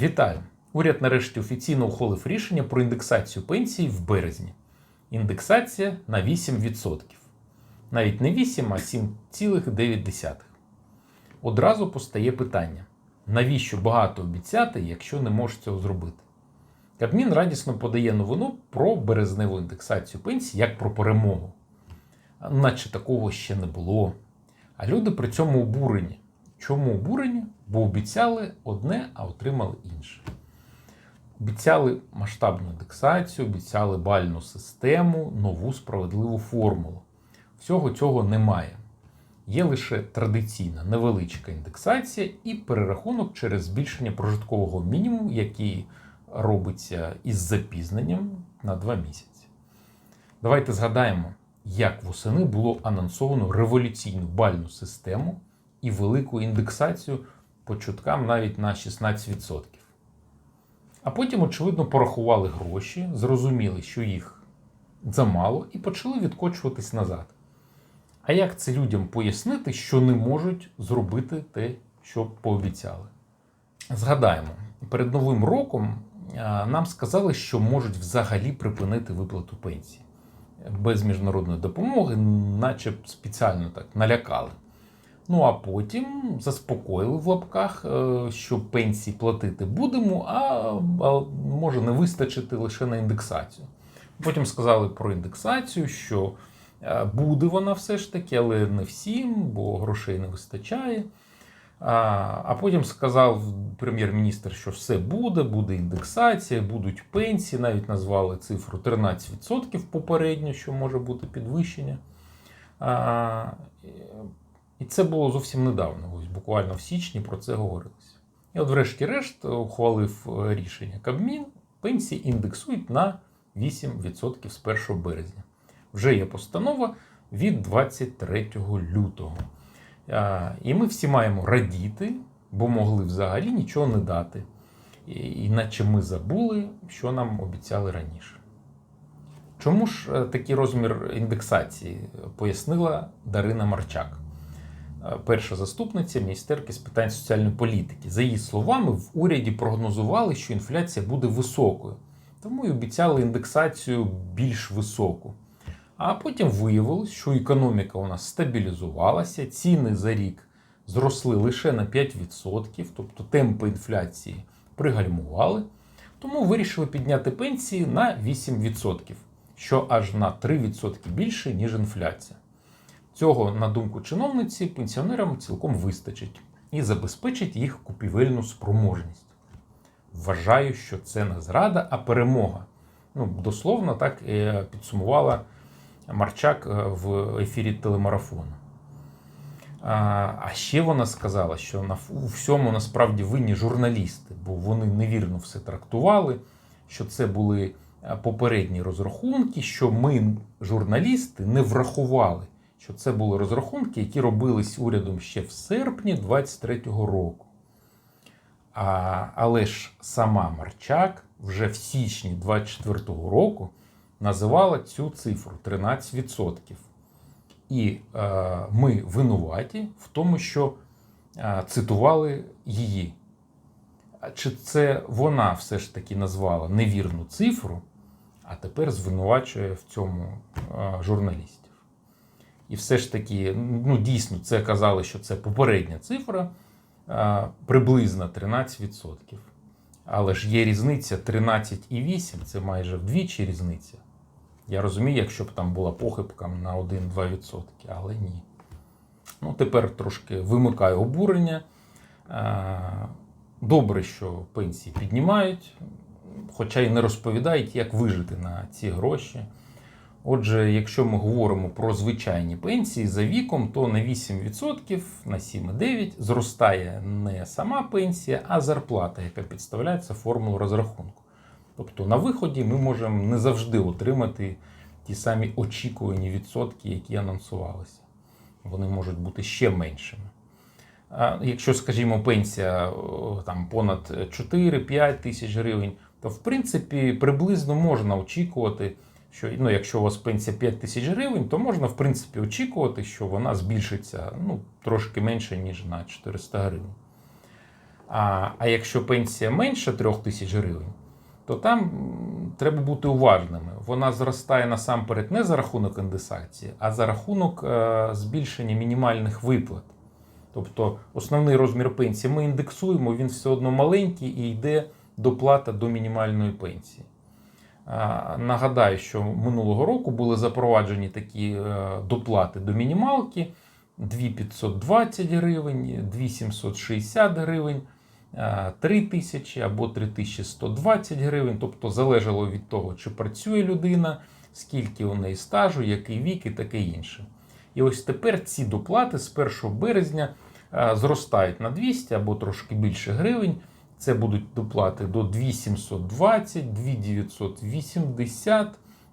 Вітаю! Уряд нарешті офіційно ухвалив рішення про індексацію пенсій в березні. Індексація на 8%. Навіть не 8, а 7,9. Одразу постає питання: навіщо багато обіцяти, якщо не можеш цього зробити? Кабмін радісно подає новину про березневу індексацію пенсій як про перемогу. Наче такого ще не було. А люди при цьому обурені. Чому обурені? Бо обіцяли одне, а отримали інше. Обіцяли масштабну індексацію, обіцяли бальну систему, нову справедливу формулу. Всього цього немає. Є лише традиційна невеличка індексація і перерахунок через збільшення прожиткового мінімуму, який робиться із запізненням на два місяці. Давайте згадаємо, як восени було анонсовано революційну бальну систему і велику індексацію по чуткам навіть на 16%. А потім, очевидно, порахували гроші, зрозуміли, що їх замало, і почали відкочуватись назад. А як це людям пояснити, що не можуть зробити те, що пообіцяли? Згадаємо, перед Новим роком нам сказали, що можуть взагалі припинити виплату пенсії без міжнародної допомоги, наче спеціально так налякали. Ну а потім заспокоїли в лапках, е, що пенсії платити будемо, а, може не вистачити лише на індексацію. Потім сказали про індексацію, що е, буде вона все ж таки, але не всім, бо грошей не вистачає. А потім сказав прем'єр-міністр, що все буде, буде індексація, будуть пенсії. Навіть назвали цифру 13% попередньо, що може бути підвищення. І це було зовсім недавно, ось буквально в січні про це говорилося. І от, врешті-решт, ухвалив е, рішення Кабмін, пенсії індексують на 8% з 1 березня. Вже є постанова від 23 лютого. І ми всі маємо радіти, бо могли взагалі нічого не дати. Іначе ми забули, що нам обіцяли раніше. Чому ж е, такий розмір індексації пояснила Дарина Марчак, перша заступниця міністерки з питань соціальної політики. За її словами, в уряді прогнозували, що інфляція буде високою, тому й обіцяли індексацію більш високу. А потім виявилось, що економіка у нас стабілізувалася, ціни за рік зросли лише на 5%, тобто темпи інфляції пригальмували. Тому вирішили підняти пенсії на 8%, що аж на 3% більше, ніж інфляція. Цього, на думку чиновниці, пенсіонерам цілком вистачить і забезпечить їх купівельну спроможність. Вважаю, що це не зрада, а перемога. Ну, дословно так підсумувала Марчак е, в ефірі телемарафону. А ще вона сказала, що у всьому насправді винні журналісти, бо вони невірно все трактували, що це були е, попередні розрахунки, що ми, журналісти, не врахували, що це були розрахунки, які робились урядом ще в серпні 23-го року. А, Але ж сама Марчак вже в січні 24-го року називала цю цифру 13%. І е, ми винуваті в тому, що е, цитували її. Чи це вона все ж таки назвала невірну цифру, а тепер звинувачує в цьому е, журналістів? І все ж таки, ну дійсно, це казали, що це попередня цифра приблизно 13%. Але ж є різниця 13,8, це майже вдвічі різниця. Я розумію, якщо б там була похибка на 1-2%, але ні. Ну, Тепер трошки вимикаю обурення. Добре, що пенсії піднімають, хоча й не розповідають, як вижити на ці гроші. Отже, якщо ми говоримо про звичайні пенсії за віком, то на 8%, на 7,9% зростає не сама пенсія, а зарплата, яка підставляється формулу розрахунку. Тобто на виході ми можемо не завжди отримати ті самі очікувані відсотки, які анонсувалися. Вони можуть бути ще меншими. А Якщо, скажімо, пенсія там понад 4-5 тисяч гривень, то в принципі приблизно можна очікувати, що ну, якщо у вас пенсія 5 тисяч гривень, то можна в принципі очікувати, що вона збільшиться ну, трошки менше, ніж на 400 гривень. А, а якщо пенсія менше 3 тисяч гривень, то там треба бути уважними. Вона зростає насамперед не за рахунок індексації, а за рахунок е, збільшення мінімальних виплат. Тобто основний розмір пенсії ми індексуємо, він все одно маленький і йде доплата до мінімальної пенсії. Нагадаю, що минулого року були запроваджені такі е, доплати до мінімалки 2520 гривень, 2760 гривень, 3 тисячі або 3120 гривень. Тобто залежало від того, чи працює людина, скільки у неї стажу, який вік і таке інше. І ось тепер ці доплати з 1 березня е, зростають на 200 або трошки більше гривень. Це будуть доплати до 2720, 2980,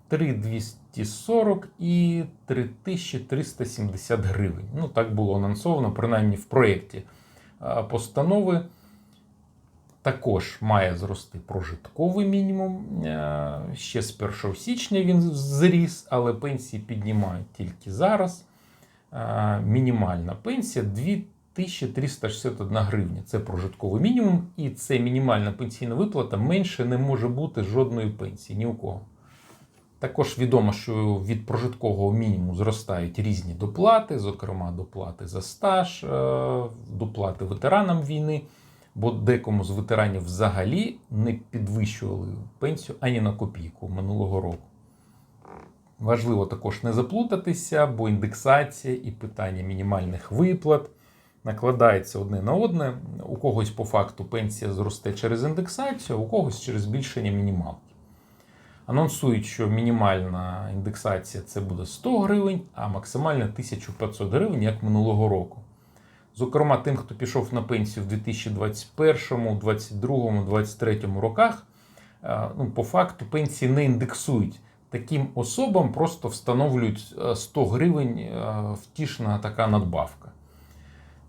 3240 і 3370 гривень. Ну, так було анонсовано, принаймні в проєкті постанови. Також має зрости прожитковий мінімум. Е, Ще з 1 січня він зріс, але пенсії піднімають тільки зараз. Е, Мінімальна пенсія 2361 гривня. Це прожитковий мінімум, і це мінімальна пенсійна виплата менше не може бути жодної пенсії ні у кого. Також відомо, що від прожиткового мінімуму зростають різні доплати, зокрема доплати за стаж, е, доплати ветеранам війни, бо декому з ветеранів взагалі не підвищували пенсію ані на копійку минулого року. Важливо також не заплутатися, бо індексація і питання мінімальних виплат накладається одне на одне. У когось по факту пенсія зросте через індексацію, а у когось через збільшення мінімалки. Анонсують, що мінімальна індексація це буде 100 гривень, а максимальна 1500 гривень, як минулого року. Зокрема, тим, хто пішов на пенсію в 2021, 2022, 2023 роках, е, ну, по факту пенсії не індексують. Таким особам просто встановлюють е, 100 гривень е, втішна така надбавка.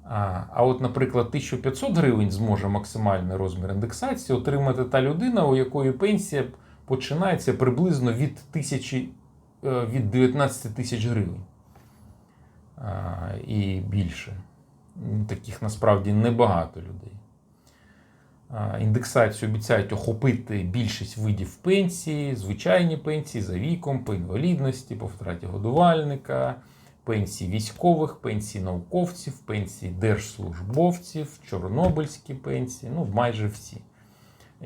А от, наприклад, 1500 гривень зможе максимальний розмір індексації отримати та людина, у якої пенсія починається приблизно від, тисячі, е, від 19 тисяч гривень і більше. Таких насправді небагато людей. Індексацію обіцяють охопити більшість видів пенсії, звичайні пенсії за віком, по інвалідності, по втраті годувальника, пенсії військових, пенсії науковців, пенсії держслужбовців, чорнобильські пенсії, ну майже всі.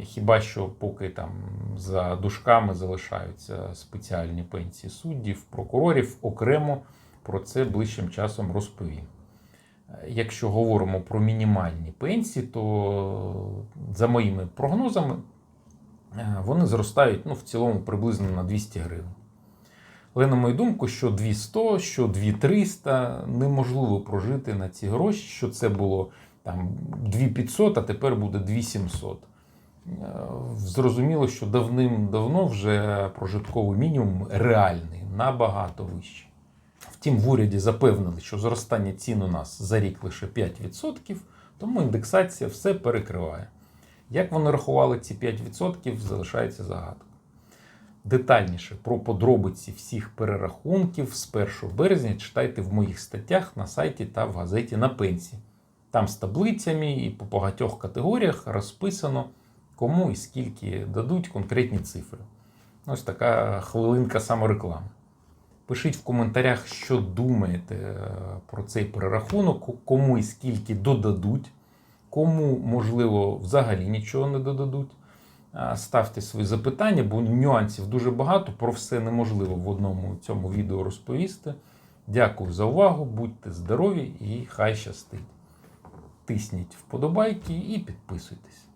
Хіба що поки там за дужками залишаються спеціальні пенсії суддів, прокурорів, окремо про це ближчим часом розповім. Якщо говоримо про мінімальні пенсії, то за моїми прогнозами вони зростають ну, в цілому приблизно на 200 гривень. Але, на мою думку, що 200, що 2300 неможливо прожити на ці гроші, що це було там 2500, а тепер буде 2700. Зрозуміло, що давним-давно вже прожитковий мінімум реальний, набагато вищий. Втім, в уряді запевнили, що зростання цін у нас за рік лише 5%, тому індексація все перекриває. Як вони рахували ці 5%, залишається загадкою. Детальніше про подробиці всіх перерахунків з 1 березня читайте в моїх статтях на сайті та в газеті на пенсії. Там з таблицями і по багатьох категоріях розписано, кому і скільки дадуть конкретні цифри. Ось така хвилинка самореклами. Пишіть в коментарях, що думаєте е, про цей перерахунок, кому і скільки додадуть, кому, можливо, взагалі нічого не додадуть. Ставте свої запитання, бо нюансів дуже багато, про все неможливо в одному цьому відео розповісти. Дякую за увагу, будьте здорові і хай щастить. Тисніть вподобайки і підписуйтесь.